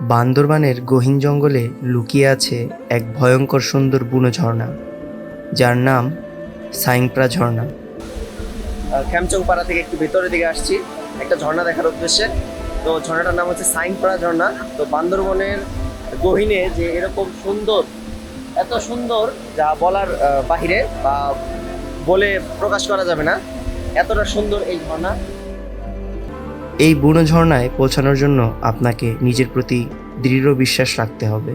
বান্দরবানের গহীন জঙ্গলে লুকিয়ে আছে এক ভয়ঙ্কর সুন্দর বুনো ঝর্ণা, যার নাম সাইংপ্রা ঝর্ণা। পাড়া থেকে একটু ভেতরের দিকে আসছি। একটা ঝর্ণা দেখার উদ্দেশ্যে। তো ঝর্ণাটার নাম হচ্ছে সাইংপাড়া ঝর্ণা। তো বান্দরবনের গহীনে যে এরকম সুন্দর, এত সুন্দর যা বলার বাহিরে বা বলে প্রকাশ করা যাবে না, এতটা সুন্দর এই ঝর্ণা। এই বুনো ঝর্ণায় পৌঁছানোর জন্য আপনাকে নিজের প্রতি দৃঢ় বিশ্বাস রাখতে হবে।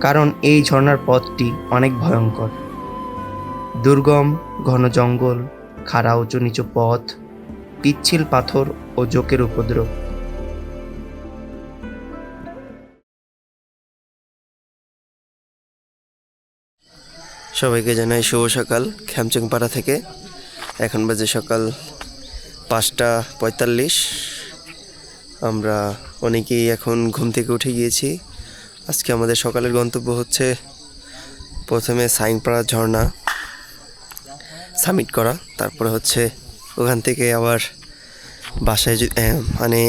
কারণ এই ঝর্ণার পথটি অনেক ভয়ঙ্কর। দুর্গম, ঘন জঙ্গল, খাড়া উঁচু নিচু পথ, পিচ্ছিল পাথর ও জোকের উপদ্রব। সবাইকে জানাই শুভ সকাল খ্যামচং পাড়া থেকে। এখন বাজে সকাল পাঁচটা পঁয়তাল্লিশ। আমরা অনেকেই এখন ঘুম থেকে উঠে গিয়েছি। আজকে আমাদের সকালের গন্তব্য হচ্ছে প্রথমে সাইংপাড়া ঝর্ণা সামিট করা। তারপরে হচ্ছে ওখান থেকে আবার বাসায় যদি মানে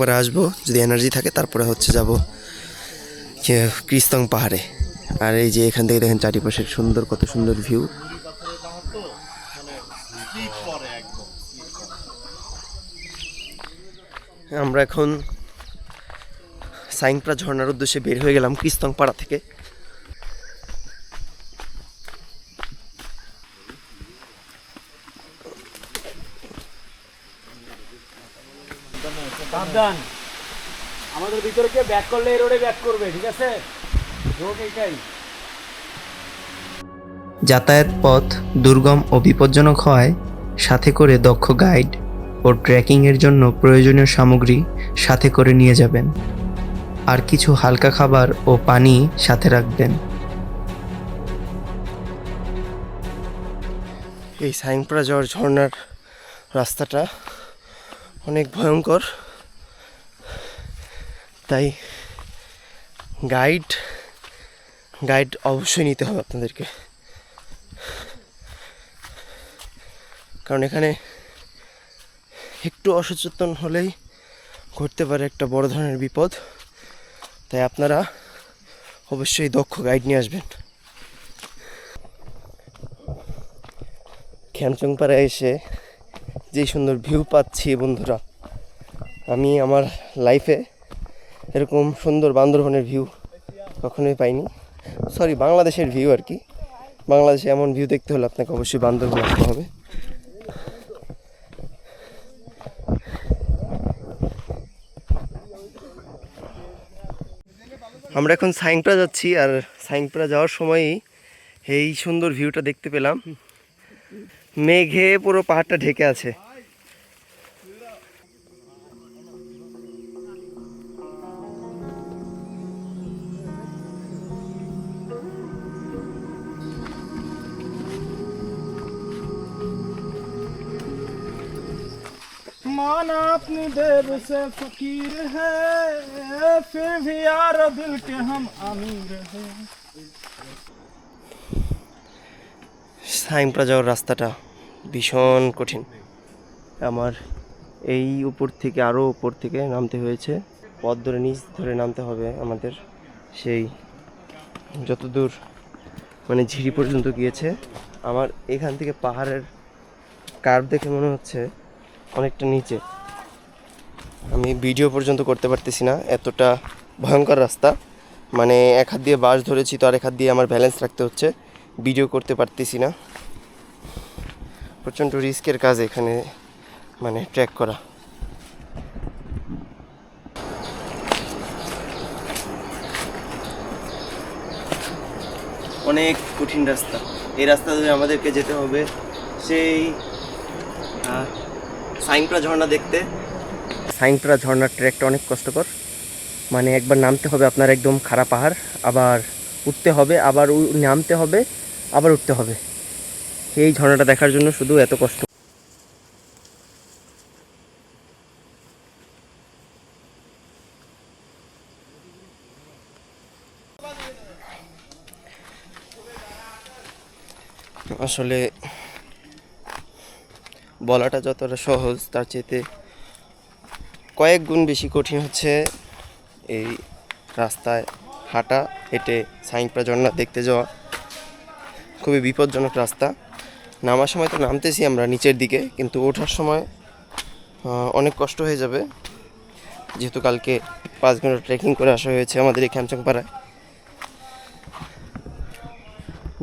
পাড়া আসব, যদি এনার্জি থাকে, তারপরে হচ্ছে যাব ক্রিস্তং পাহাড়ে। আর এই যে এখান থেকে দেখেন চারিপাশের সুন্দর, কত সুন্দর ভিউ আমরা এখন সাইংপ্রা ঝর্নার উদ্দেশ্যে বের হয়ে গেলাম ক্রিস্তং পাড়া থেকে। সাবধান। আমাদের ভিতরে কেউ ব্যাক করলে এই রোডে ব্যাক করবে ঠিক আছে? রোড এইটাই। যাতায়াত পথ দুর্গম ও বিপজ্জনক হয় সাথে করে দক্ষ গাইড ও ট্রেকিংয়ের জন্য প্রয়োজনীয় সামগ্রী সাথে করে নিয়ে যাবেন। আর কিছু হালকা খাবার ও পানি সাথে রাখবেন। এই সাইংপ্রা যাওয়ার ঝর্ণার রাস্তাটা অনেক ভয়ঙ্কর। তাই গাইড গাইড অবশ্যই নিতে হবে আপনাদেরকে। কারণ এখানে একটু অসচেতন হলেই ঘটতে পারে একটা বড় ধরনের বিপদ। তাই আপনারা অবশ্যই দক্ষ গাইড নিয়ে আসবেন। খ্যামচংপাড়ায় এসে যে সুন্দর ভিউ পাচ্ছি বন্ধুরা, আমি আমার লাইফে এরকম সুন্দর বান্দরবনের ভিউ কখনোই পাইনি। সরি বাংলাদেশের ভিউ আর কি। বাংলাদেশে এমন ভিউ দেখতে হলে আপনাকে অবশ্যই বান্দরবন আসতে হবে। আমরা এখন সাইংপাড়া যাচ্ছি আর সাইংপাড়া যাওয়ার সময়ই এই সুন্দর ভিউটা দেখতে পেলাম। মেঘে পুরো পাহাড়টা ঢেকে আছে। माना अपनी देव से फकीर है फिर भी यार दिल के हम अमीर हैं সাইংপাড়া যাওয়ার রাস্তাটা ভীষণ কঠিন আমার এই উপর থেকে আরও উপর থেকে নামতে হয়েছে পথ ধরে নিচ ধরে নামতে হবে আমাদের সেই যত দূর মানে ঝিরি পর্যন্ত গিয়েছে আমার এখান থেকে পাহাড়ের কার্ভ দেখে মনে হচ্ছে অনেকটা নিচে। আমি ভিডিও পর্যন্ত করতে পারতেছি না, এতটা ভয়ঙ্কর রাস্তা। মানে এক হাত দিয়ে বাস ধরেছি তো আর এক হাত দিয়ে আমার ব্যালেন্স রাখতে হচ্ছে, ভিডিও করতে পারতেছি না। প্রচণ্ড রিস্কের কাজ এখানে মানে ট্র্যাক করা। অনেক কঠিন রাস্তা। এই রাস্তা ধরে আমাদেরকে যেতে হবে, সেই সাইংপ্রা ঝর্ণা দেখতে। সাইংপ্রা ঝর্ণার ট্র্যাকটা অনেক কষ্টকর। মানে একবার নামতে হবে আপনার একদম খারাপ পাহাড় আবার উঠতে হবে আবার নামতে হবে আবার উঠতে হবে। এই ঝর্ণাটা দেখার জন্য শুধু এত কষ্ট। আসলে বলাটা যতটা সহজ, তার চেয়েতে কয়েক গুণ বেশি কঠিন হচ্ছে এই রাস্তায় হাঁটা, হেঁটে সাইংপ্রা ঝর্ণা দেখতে যাওয়া। খুবই বিপজ্জনক রাস্তা। নামার সময় তো নামতেছি আমরা নিচের দিকে, কিন্তু ওঠার সময় অনেক কষ্ট হয়ে যাবে। যেহেতু কালকে পাঁচ ঘণ্টা ট্রেকিং করে আসা হয়েছে আমাদের এই পাড়ায়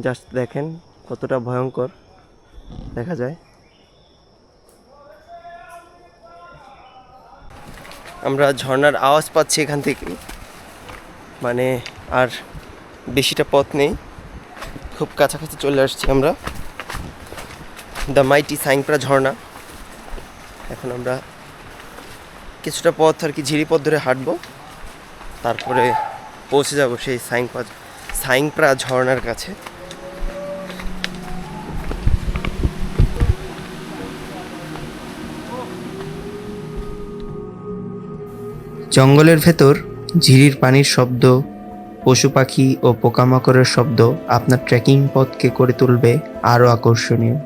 জাস্ট দেখেন কতটা ভয়ঙ্কর দেখা যায়। আমরা ঝর্নার আওয়াজ পাচ্ছি এখান থেকে। মানে আর বেশিটা পথ নেই। খুব কাছাকাছি চলে আসছি আমরা। দ্য মাইটি সাইংপ্রা ঝর্ণা। এখন আমরা কিছুটা পথ আর কি ঝিরি পথ ধরে হাঁটবো। তারপরে পৌঁছে যাব সেই সাইংপা সাইংপ্রা ঝর্ণার কাছে। জঙ্গলের ভেতর ঝিরির পানির শব্দ, পশু পাখি ও পোকামাকড়ের শব্দ আপনার ট্রেকিং পথকে করে তুলবে আরও আকর্ষণীয়।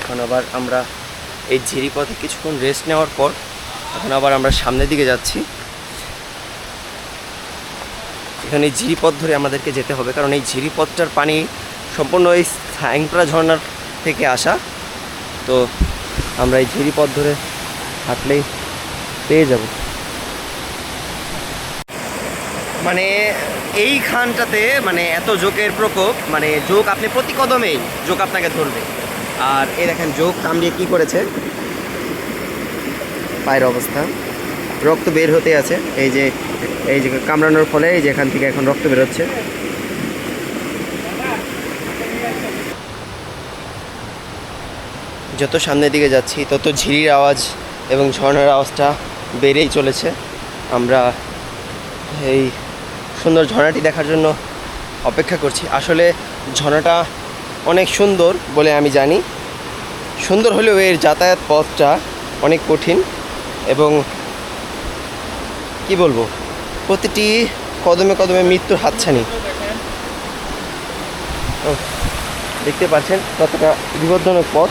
এখন আবার আমরা এই ঝিরি পথে কিছুক্ষণ রেস্ট নেওয়ার পর এখন আবার আমরা সামনের দিকে যাচ্ছি। এখানে ঝিরি পথ ধরে আমাদেরকে যেতে হবে, কারণ এই ঝিরি পথটার পানি সম্পূর্ণ এই সাইংপ্রা ঝর্ণার থেকে আসা। তো আমরা এই ঝিরি পথ ধরে হাঁটলেই পেয়ে যাব। মানে এই খানটাতে মানে এত জোকের প্রকোপ মানে জোক আপনি প্রতি কদমেই জোক আপনাকে ধরবে। আর এই দেখেন, জোক কামড়িয়ে কি করেছে? পায়ের অবস্থা। রক্ত বের হতে আছে। এই যে এই যে কামড়ানোর ফলে এই যে এখান থেকে এখন রক্ত বেরোচ্ছে। যত সামনের দিকে যাচ্ছি, তত ঝিরির আওয়াজ এবং ঝর্ণার আওয়াজটা বেড়েই চলেছে। আমরা এই সুন্দর ঝর্ণাটি দেখার জন্য অপেক্ষা করছি। আসলে ঝর্ণাটা অনেক সুন্দর বলে আমি জানি। সুন্দর হলেও এর যাতায়াত পথটা অনেক কঠিন এবং কি বলব, প্রতিটি কদমে কদমে মৃত্যুর হাতছানি। দেখতে পাচ্ছেন কতটা বিপজ্জনক পথ।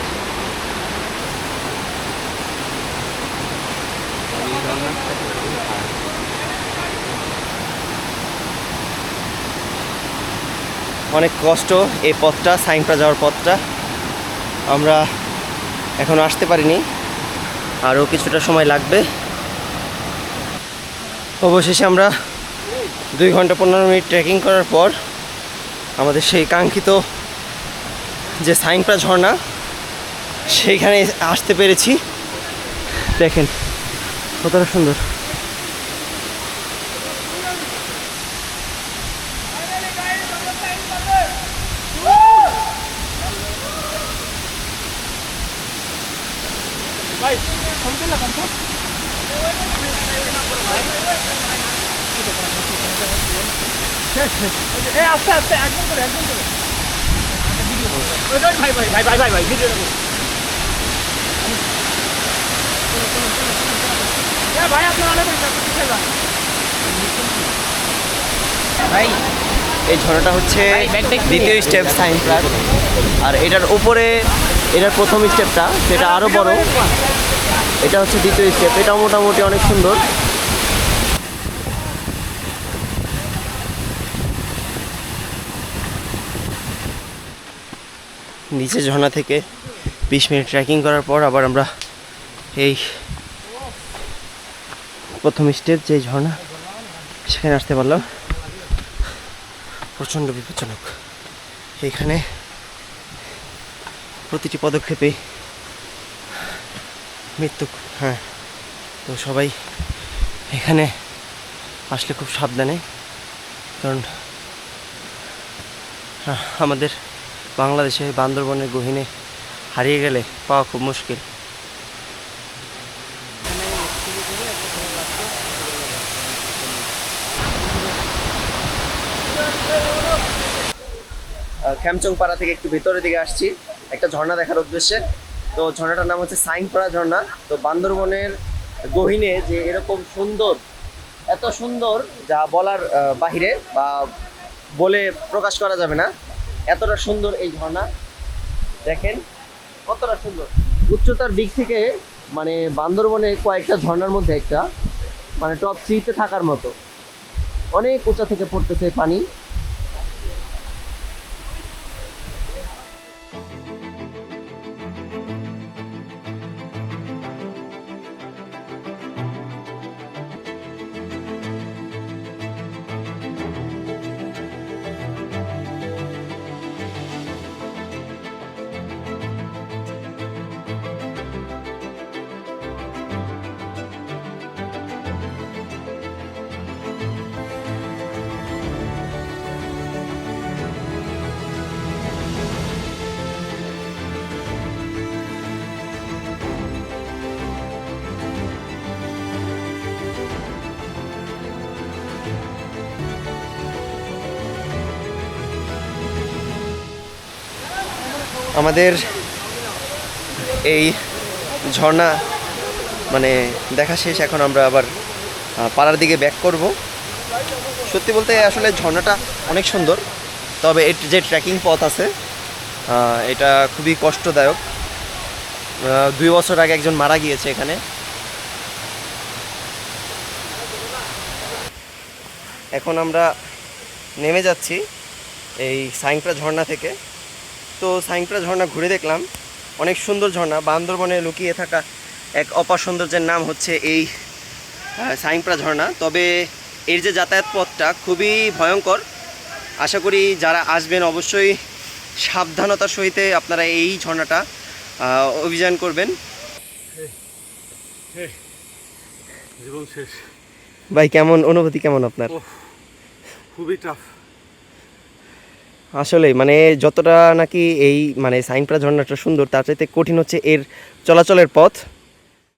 অনেক কষ্ট এই পথটা, সাইনপ্রা যাওয়ার পথটা। আমরা এখন আসতে পারিনি। আরও কিছুটা সময় লাগবে। অবশেষে আমরা দুই ঘণ্টা পনেরো মিনিট ট্রেকিং করার পর আমাদের সেই কাঙ্ক্ষিত যে সাইনপ্রা ঝর্ণা, সেইখানে আসতে পেরেছি। দেখেন কতটা সুন্দর। আস্তে আস্তে একদম করে একদম করে ভাই ভাই ভাই ভাই ভাই ভিডিও ভাই আপনার অনেক ভাই এই ঝর্ণাটা হচ্ছে দ্বিতীয় স্টেপ সাইন প্লাস আর এটার উপরে এটার প্রথম স্টেপটা সেটা আরও বড় এটা হচ্ছে দ্বিতীয় স্টেপ এটা মোটামুটি অনেক সুন্দর। নিচে ঝর্ণা থেকে বিশ মিনিট ট্রেকিং করার পর আবার আমরা এই প্রথম স্টেপ যে ঝর্ণা, সেখানে আসতে পারলাম। প্রচণ্ড বিপজ্জনক। এখানে প্রতিটি পদক্ষেপে মৃত্যু হ্যাঁ তো সবাই এখানে আসলে খুব সাবধানে, কারণ আমাদের বাংলাদেশে বান্দরবনের গহিনে হারিয়ে গেলে পাওয়া খুব মুশকিল। পাড়া থেকে একটু ভেতরের দিকে আসছি। একটা ঝর্ণা দেখার উদ্দেশ্যে। তো ঝর্ণাটার নাম হচ্ছে সাইনপাড়া ঝর্ণা। তো বান্দরবনের গহিনে যে এরকম সুন্দর, এত সুন্দর যা বলার বাহিরে বা বলে প্রকাশ করা যাবে না, এতটা সুন্দর এই ঝর্ণা। দেখেন কতটা সুন্দর। উচ্চতার দিক থেকে মানে বান্দরবনে কয়েকটা ঝর্ণার মধ্যে একটা মানে টপ থ্রিতে থাকার মতো। অনেক উঁচা থেকে পড়তেছে পানি। আমাদের এই ঝর্ণা মানে দেখা শেষ, এখন আমরা আবার পাড়ার দিকে ব্যাক করব। সত্যি বলতে আসলে ঝর্ণাটা অনেক সুন্দর, তবে এর যে ট্রেকিং পথ আছে এটা খুবই কষ্টদায়ক। দুই বছর আগে একজন মারা গিয়েছে এখানে। এখন আমরা নেমে যাচ্ছি এই সাইংপ্রা ঝর্ণা থেকে। তো সাইংপ্রা ঝর্ণা ঘুরে দেখলাম। অনেক সুন্দর ঝর্ণা। বান্দরবনে লুকিয়ে থাকা এক অপার সৌন্দর্যের নাম হচ্ছে এই সাইংপ্রা ঝর্ণা। তবে এর যে যাতায়াত পথটা খুবই ভয়ঙ্কর। আশা করি যারা আসবেন অবশ্যই সাবধানতার সহিতে আপনারা এই ঝর্ণাটা অভিযান করবেন। জীবন শেষ। ভাই কেমন? অনুভূতি কেমন আপনার? খুবই টাফ আসলে মানে যতটা নাকি এই মানে সাইনপ্রা ঝর্ণাটা সুন্দর, তার চাইতে কঠিন হচ্ছে এর চলাচলের পথ।